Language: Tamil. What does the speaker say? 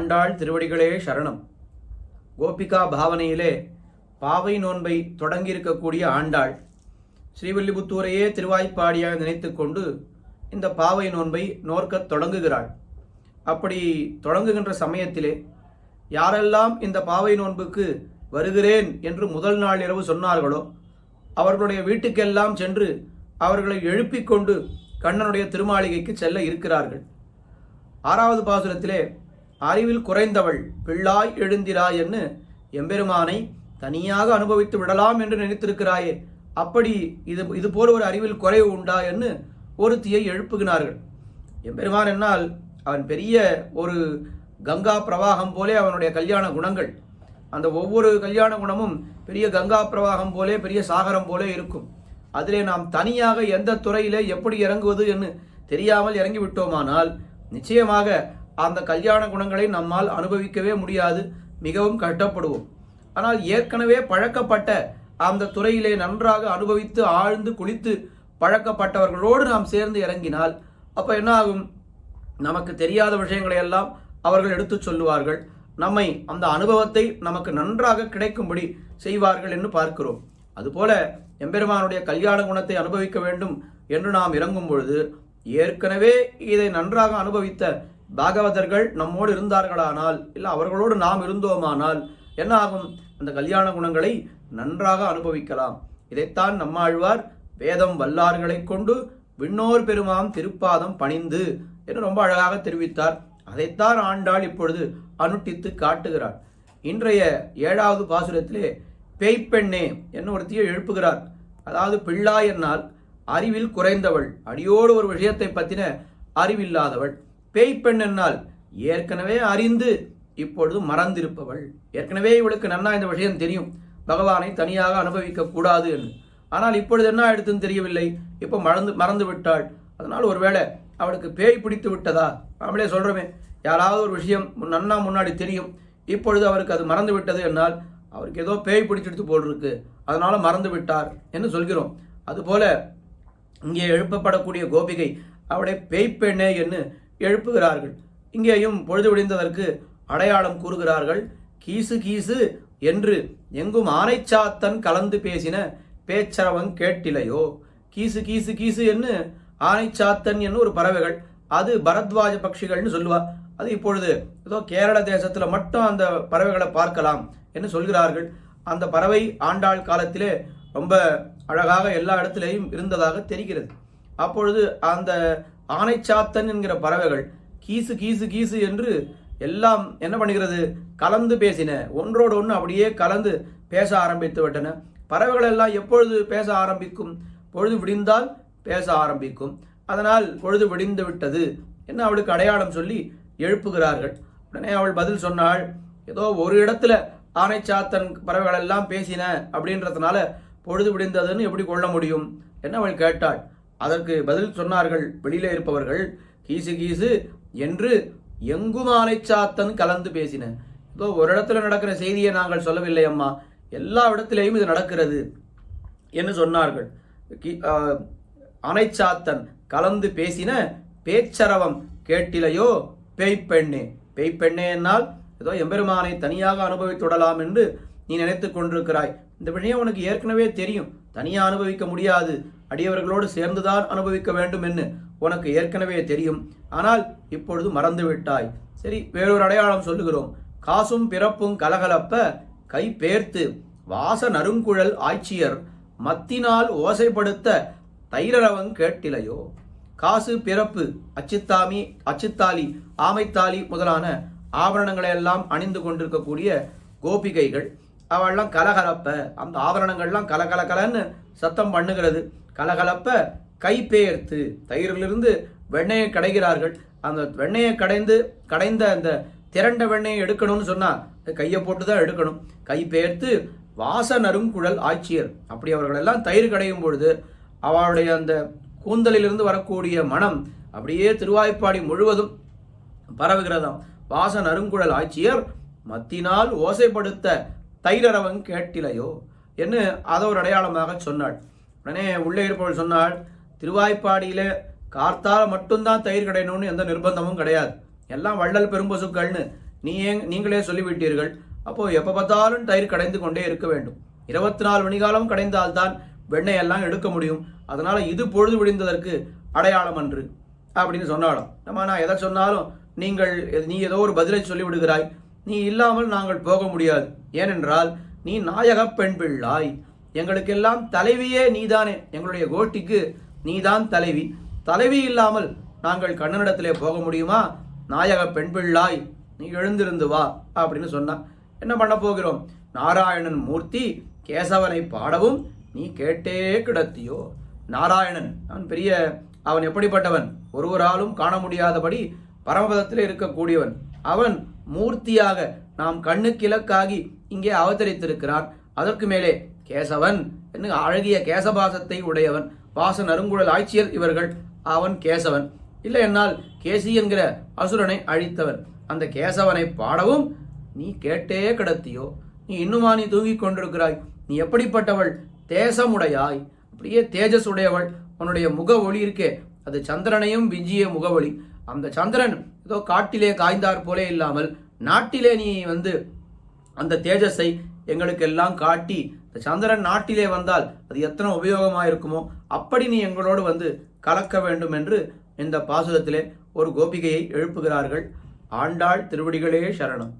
ஆண்டாள் திருவடிகளே சரணம். கோபிகா பாவனையிலே பாவை நோன்பை தொடங்கியிருக்கக்கூடிய ஆண்டாள் ஸ்ரீவில்லிபுத்தூரையே திருவாய்ப்பாடியாக நினைத்துக்கொண்டு இந்த பாவை நோன்பை நோர்க்கத் தொடங்குகிறாள். அப்படி தொடங்குகின்ற சமயத்திலே யாரெல்லாம் இந்த பாவை நோன்புக்கு வருகிறேன் என்று முதல் நாள் இரவு சொன்னார்களோ அவர்களுடைய வீட்டுக்கெல்லாம் சென்று அவர்களை எழுப்பிக் கொண்டு கண்ணனுடைய திருமாளிகைக்கு செல்ல இருக்கிறார்கள். ஆறாவது பாசுரத்திலே அறிவில் குறைந்தவள் பிள்ளாய் எழுந்திராய் என்று எம்பெருமானை தனியாக அனுபவித்து விடலாம் என்று நினைத்திருக்கிறாயே அப்படி இது இது போல ஒரு அறிவில் குறைவு உண்டா என்று ஒருத்தியை எழுப்புகிறார்கள் எம்பெருமான் என்னால் அவன் பெரிய ஒரு கங்கா பிரவாகம் போலே அவனுடைய கல்யாண குணங்கள் அந்த ஒவ்வொரு கல்யாண குணமும் பெரிய கங்கா பிரவாகம் போலே பெரிய சாகரம் போலே இருக்கும். அதிலே நாம் தனியாக எந்த துறையிலே எப்படி இறங்குவது என்று தெரியாமல் இறங்கி விட்டோமானால் நிச்சயமாக அந்த கல்யாண குணங்களை நம்மால் அனுபவிக்கவே முடியாது மிகவும் கஷ்டப்படுவோம். ஆனால் ஏற்கனவே பழக்கப்பட்ட அந்த துறையிலே நன்றாக அனுபவித்து ஆழ்ந்து குளித்து பழக்கப்பட்டவர்களோடு நாம் சேர்ந்து இறங்கினால் அப்போ என்ன ஆகும்? நமக்கு தெரியாத விஷயங்களை எல்லாம் அவர்கள் எடுத்து சொல்லுவார்கள். நம்மை அந்த அனுபவத்தை நமக்கு நன்றாக கிடைக்கும்படி செய்வார்கள் என்று பார்க்கிறோம். அதுபோல எம்பெருமானுடைய கல்யாண குணத்தை அனுபவிக்க வேண்டும் என்று நாம் இறங்கும் பொழுது ஏற்கனவே இதை நன்றாக அனுபவித்த பாகவதர்கள் நம்மோடு இருந்தார்களானால் இல்லை அவர்களோடு நாம் இருந்தோமானால் என்ன ஆகும்? அந்த கல்யாண குணங்களை நன்றாக அனுபவிக்கலாம். இதைத்தான் நம்மாழ்வார் வேதம் வல்லார்களை கொண்டு விண்ணோர் பெருமாம் திருப்பாதம் பணிந்து என்று ரொம்ப அழகாக தெரிவித்தார். அதைத்தான் ஆண்டாள் இப்பொழுது அனுட்டித்து காட்டுகிறார். இன்றைய ஏழாவது பாசுரத்திலே பேய்ப்பெண்ணே என்ன ஒருத்தியை எழுப்புகிறார். அதாவது பிள்ளாய் என்னால் அறிவில் குறைந்தவள் அடியோடு ஒரு விஷயத்தை பற்றின அறிவில்லாதவள். பேய்ப்பெண் என்னால் ஏற்கனவே அறிந்து இப்பொழுது மறந்திருப்பவள். ஏற்கனவே இவளுக்கு நன்னா இந்த விஷயம் தெரியும். பகவானை தனியாக அனுபவிக்க கூடாது என்று. ஆனால் இப்பொழுது என்ன ஆயிடுத்துன்னு தெரியவில்லை. இப்போ மறந்து மறந்து விட்டாள். அதனால் ஒருவேளை அவளுக்கு பேய் பிடித்து விட்டதா? நம்மளே சொல்கிறோமே யாராவது ஒரு விஷயம் நன்னா முன்னாடி தெரியும். இப்பொழுது அவருக்கு அது மறந்து விட்டது என்னால் அவருக்கு ஏதோ பேய் பிடிச்சிடுத்து போல் இருக்கு மறந்து விட்டார் என்று சொல்கிறோம். அதுபோல இங்கே எழுப்பப்படக்கூடிய கோபிகை அவளை பேய்ப்பெண்ணே என்று எழுப்புகிறார்கள். இங்கேயும் பொழுது விடிந்ததற்கு அடையாளம் கூறுகிறார்கள். கீசு கீசு என்று எங்கும் ஆனைச்சாத்தன் கலந்து பேசின பேச்சரவன் கேட்டிலையோ? கீசு கீசு கீசு என்று ஆனைச்சாத்தன் என்று ஒரு பறவைகள். அது பரத்வாஜ பட்சிகள்னு சொல்லுவா. அது இப்பொழுது ஏதோ கேரள தேசத்தில் மட்டும் அந்த பறவைகளை பார்க்கலாம் என்று சொல்கிறார்கள். அந்த பறவை ஆண்டாள் காலத்திலே ரொம்ப அழகாக எல்லா இடத்துலையும் இருந்ததாக தெரிகிறது. அப்பொழுது அந்த ஆனைச்சாத்தன் என்கிற பறவைகள் கீசு கீசு கீசு என்று எல்லாம் என்ன பண்ணுகிறது? கலந்து பேசின. ஒன்றோடு ஒன்று அப்படியே கலந்து பேச ஆரம்பித்து விட்டன. பறவைகள் எல்லாம் எப்பொழுது பேச ஆரம்பிக்கும்? பொழுது விடிந்தால் பேச ஆரம்பிக்கும். அதனால் பொழுது விடிந்து விட்டது என்ன அவளுக்கு அடையாளம் சொல்லி எழுப்புகிறார்கள். உடனே அவள் பதில் சொன்னாள் ஏதோ ஒரு இடத்துல ஆனைச்சாத்தன் பறவைகள் எல்லாம் பேசின அப்படின்றதுனால பொழுது விடிந்ததுன்னு எப்படி கொள்ள முடியும்? என்ன அவள் கேட்டாள். அதற்கு பதில் சொன்னார்கள். வெளியில இருப்பவர்கள் கீசு கீசு என்று எங்கும் ஆனைச்சாத்தன் கலந்து பேசின. ஏதோ ஒரு இடத்துல நடக்கிற செய்தியை நாங்கள் சொல்லவில்லை அம்மா. எல்லா இடத்திலேயும் இது நடக்கிறது என்று சொன்னார்கள். அனைச்சாத்தன் கலந்து பேசின பேச்சரவம் கேட்டிலையோ பேய்ப்பெண்ணே. பேய்ப்பெண்ணே என்னால் ஏதோ எம்பெருமானை தனியாக அனுபவித்துடலாம் என்று நீ நினைத்து கொண்டிருக்கிறாய். இந்த விஷயம் உனக்கு ஏற்கனவே தெரியும். தனியாக அனுபவிக்க முடியாது. அடியவர்களோடு சேர்ந்துதான் அனுபவிக்க வேண்டும் என்று உனக்கு ஏற்கனவே தெரியும். ஆனால் இப்பொழுது மறந்து விட்டாய் சரி வேறொரு அடையாளம் சொல்லுகிறோம். காசும் பிறப்பும் கலகலப்ப கை பேர்த்து. வாச நறுங்குழல் ஆட்சியர் மத்தினால் ஓசைப்படுத்த தைரரவங் கேட்டிலையோ? காசு பிறப்பு அச்சுத்தாமி அச்சுத்தாலி ஆமைத்தாலி முதலான ஆபரணங்களை எல்லாம் அணிந்து கொண்டிருக்கக்கூடிய கோபிகைகள் அவெல்லாம் கலகலப்ப. அந்த ஆபரணங்கள்லாம் கலகலகலன்னு சத்தம் பண்ணுகிறது. கலகலப்ப கைப்பெயர்த்து தயிரிலிருந்து வெண்ணெயை கடைகிறார்கள். அந்த வெண்ணெயை கடைந்து கடைந்த அந்த திரண்ட வெண்ணெயை எடுக்கணும்னு சொன்னால் கையை போட்டு தான் எடுக்கணும். கை பெயர்த்து வாச ஆட்சியர். அப்படி அவர்களெல்லாம் தயிர் கடையும் பொழுது அவளுடைய அந்த கூந்தலிலிருந்து வரக்கூடிய மனம் அப்படியே திருவாய்ப்பாடி முழுவதும் பரவுகிறதாம். வாச அருங்குழல் ஆட்சியர் மத்தினால் ஓசைப்படுத்த தைரரவன் கேட்டிலையோ? என்று அதை ஒரு அடையாளமாக சொன்னாள். உடனே உள்ளே இருப்பவள் சொன்னாள் திருவாய்ப்பாடியில் கார்த்தால் மட்டும்தான் தயிர் கடையணும்னு எந்த நிர்பந்தமும் கிடையாது. எல்லாம் வள்ளல் பெரும்பசுக்கள்னு நீ ஏன் நீங்களே சொல்லிவிட்டீர்கள். அப்போது எப்போ பார்த்தாலும் தயிர் கடைந்து கொண்டே இருக்க வேண்டும். இருபத்தி நாலு மணிகாலம் கடைந்தால்தான் வெண்ணெய் எல்லாம் எடுக்க முடியும். அதனால் இது பொழுது விடிந்ததற்கு அடையாளம் அன்று அப்படின்னு சொன்னாலும் நம்ம நான் எதை சொன்னாலும் நீங்கள் நீ ஏதோ ஒரு பதிலை சொல்லிவிடுகிறாய். நீ இல்லாமல் நாங்கள் போக முடியாது. ஏனென்றால் நீ நாயகப் பெண் பிள்ளாய். எங்களுக்கெல்லாம் தலைவியே நீதானே. எங்களுடைய கோட்டிக்கு நீதான் தலைவி. தலைவி இல்லாமல் நாங்கள் கண்ணனிடத்திலே போக முடியுமா? நாயக பெண் பிள்ளாய் நீ எழுந்திருந்து வா அப்படின்னு சொன்னான் என்ன பண்ண போகிறோம்? நாராயணன் மூர்த்தி கேசவனை பாடவும் நீ கேட்டே கிடத்தியோ? நாராயணன் அவன் பெரிய அவன் எப்படிப்பட்டவன்? ஒருவராலும் காண முடியாதபடி பரமபதத்தில் இருக்கக்கூடியவன். அவன் மூர்த்தியாக நாம் கண்ணுக்கு இலக்காகி இங்கே அவதரித்திருக்கிறான் அதற்கு மேலே கேசவன் என்று அழகிய கேசபாசத்தை உடையவன். பாச நறுங்குழல் ஆட்சியர் இவர்கள். அவன் கேசவன். இல்லை என்னால் கேசி என்கிற அசுரனை அழித்தவன். அந்த கேசவனை பாடவும் நீ கேட்டே கிடத்தியோ? நீ இன்னுமா நீ தூங்கிக் கொண்டிருக்கிறாய்? நீ எப்படிப்பட்டவள்? தேசமுடையாய். அப்படியே தேஜஸ் உடையவள் உன்னுடைய முக ஒளி இருக்கே. அது சந்திரனையும் விஞ்சிய முகவொளி அந்த சந்திரன் ஏதோ காட்டிலே காய்ந்தார் போலே இல்லாமல் நாட்டிலே நீ வந்து அந்த தேஜஸை எங்களுக்கு எல்லாம் காட்டி இந்த சந்திரன் நாட்டிலே வந்தால் அது எத்தனை உபயோகமாக இருக்குமோ அப்படி நீ எங்களோடு வந்து கலக்க வேண்டும் என்று இந்த பாசுரத்திலே ஒரு கோபிகையை எழுப்புகிறார்கள். ஆண்டாள் திருவடிகளே சரணம்.